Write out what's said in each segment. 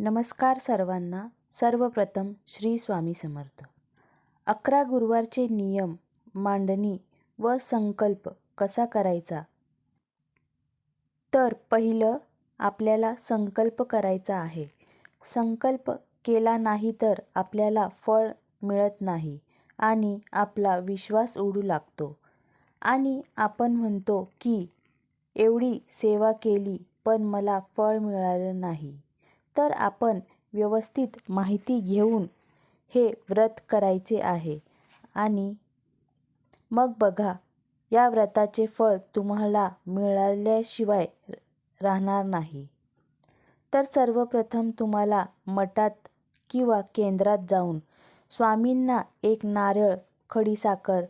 नमस्कार सर्वांना. सर्वप्रथम श्री स्वामी समर्थ. अकरा गुरुवारचे नियम मांडणी व संकल्प कसा करायचा? तर पहिलं आपल्याला संकल्प करायचा आहे. संकल्प केला नाही तर आपल्याला फळ मिळत नाही आणि आपला विश्वास उडू लागतो. आणि आपण म्हणतो की एवढी सेवा केली पण मला फळ मिळालं नाही. तर आपण व्यवस्थित माहिती घेऊन हे व्रत करायचे आहे. आणि मग बघा या व्रताचे फळ तुम्हाला मिळाल्याशिवाय राहणार नाही. तर सर्वप्रथम तुम्हाला मठात किंवा केंद्रात जाऊन स्वामींना एक नारळ खडीसाखर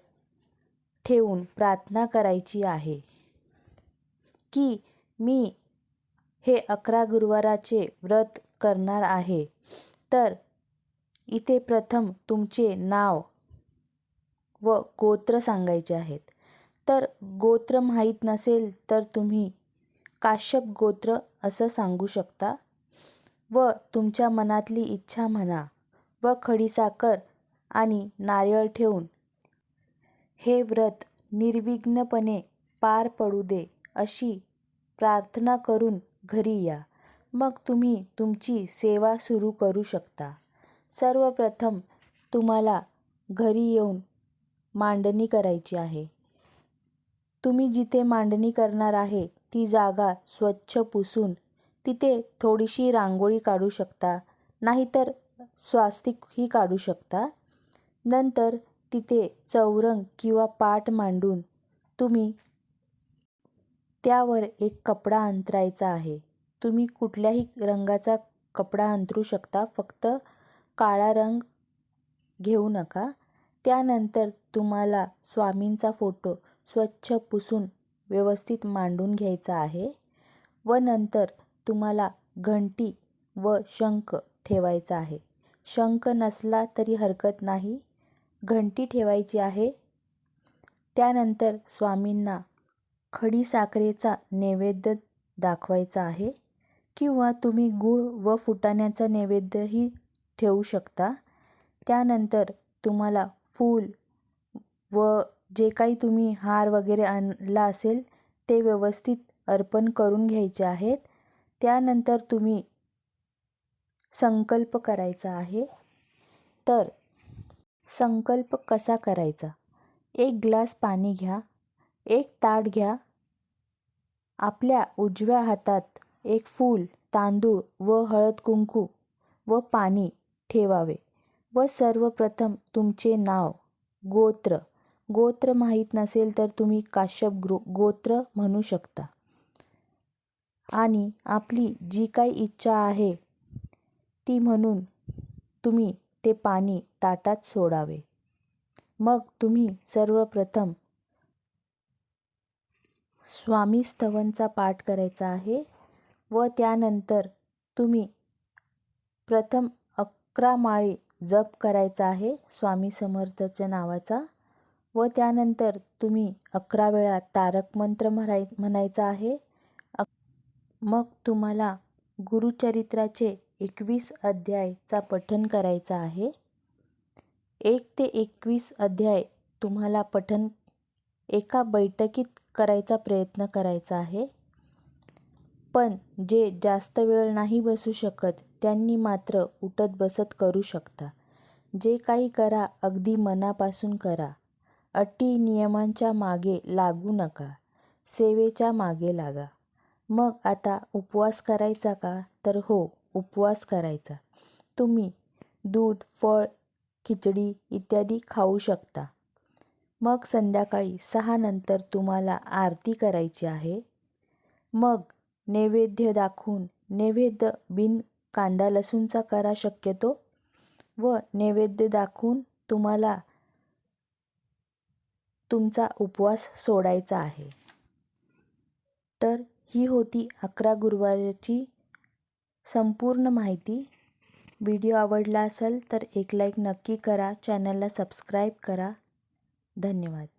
ठेवून प्रार्थना करायची आहे की मी हे अकरा गुरुवाराचे व्रत करणार आहे. तर इथे प्रथम तुमचे नाव व गोत्र सांगायचे आहेत. तर गोत्र माहीत नसेल तर तुम्ही काश्यप गोत्र असं सांगू शकता व तुमच्या मनातली इच्छा म्हणा व खडीसाखर आणि नारळ ठेवून हे व्रत निर्विघ्नपणे पार पडू दे अशी प्रार्थना करून घरी या. मग तुम्ही तुमची सेवा सुरू करू शकता. सर्वप्रथम तुम्हाला घरी येऊन मांडणी करायची आहे. तुम्ही जिथे मांडणी करणार आहे ती जागा स्वच्छ पुसून तिथे थोडीशी रांगोळी काढू शकता. नाहीतर स्वास्तिकही काढू शकता. नंतर तिथे चौरंग किंवा पाट मांडून तुम्ही त्यावर एक कपडा अंतरायचा आहे. तुम्ही कुठल्याही रंगाचा कपडा अंतरू शकता फक्त काळा रंग घेऊ नका. त्यानंतर तुम्हाला स्वामींचा फोटो स्वच्छ पुसून व्यवस्थित मांडून घ्यायचा आहे व नंतर तुम्हाला घंटी व शंख ठेवायचा आहे. शंख नसला तरी हरकत नाही. घंटी ठेवायची आहे. त्यानंतर स्वामींना खडीसाखरेचा नैवेद्य दाखवायचा आहे किंवा तुम्ही गूळ व फुटाण्याचा नैवेद्यही ठेवू शकता. त्यानंतर तुम्हाला फूल व जे काही तुम्ही हार वगैरे आणला असेल ते व्यवस्थित अर्पण करून घ्यायचे आहेत. त्यानंतर तुम्ही संकल्प करायचा आहे. तर संकल्प कसा करायचा? एक ग्लास पाणी घ्या. एक ताट घ्या. आपल्या उजव्या हातात एक फूल तांदूळ व हळद कुंकू व पाणी ठेवावे व सर्वप्रथम तुमचे नाव गोत्र. गोत्र माहीत नसेल तर तुम्ही काश्यप ग्रो गोत्र म्हणू शकता. आणि आपली जी काही इच्छा आहे ती म्हणून तुम्ही ते पाणी ताटात सोडावे. मग तुम्ही सर्वप्रथम स्वामी स्तवनचा पाठ करायचा आहे व त्यानंतर तुम्ही प्रथम अकरा माळी जप करायचा आहे स्वामी समर्थच्या नावाचा व त्यानंतर तुम्ही अकरा वेळा तारक मंत्र म्हणाय म्हणायचा आहे. मग तुम्हाला गुरुचरित्राचे एकवीस अध्यायचा पठन करायचा आहे. एक ते एकवीस अध्याय तुम्हाला पठन एका बैठकीत करायचा प्रयत्न करायचा आहे. पण जे जास्त वेळ नाही बसू शकत त्यांनी मात्र उठत बसत करू शकता. जे काही करा अगदी मनापासून करा. अटी नियमांच्या मागे लागू नका. सेवेच्या मागे लागा. मग आता उपवास करायचा का? तर हो उपवास करायचा. तुम्ही दूध फळ खिचडी इत्यादी खाऊ शकता. मग संध्याकाळी सहा नंतर तुम्हाला आरती करायची आहे. मग नैवेद्य दाखवून नैवेद्य बिन कांदा लसूणचा करा शक्यतो व नैवेद्य दाखवून तुम्हाला तुमचा उपवास सोडायचा आहे. तर ही होती अकरा गुरुवारची संपूर्ण माहिती. व्हिडिओ आवडला असेल तर एक लाईक नक्की करा चॅनलला सबस्क्राईब करा. धन्यवाद.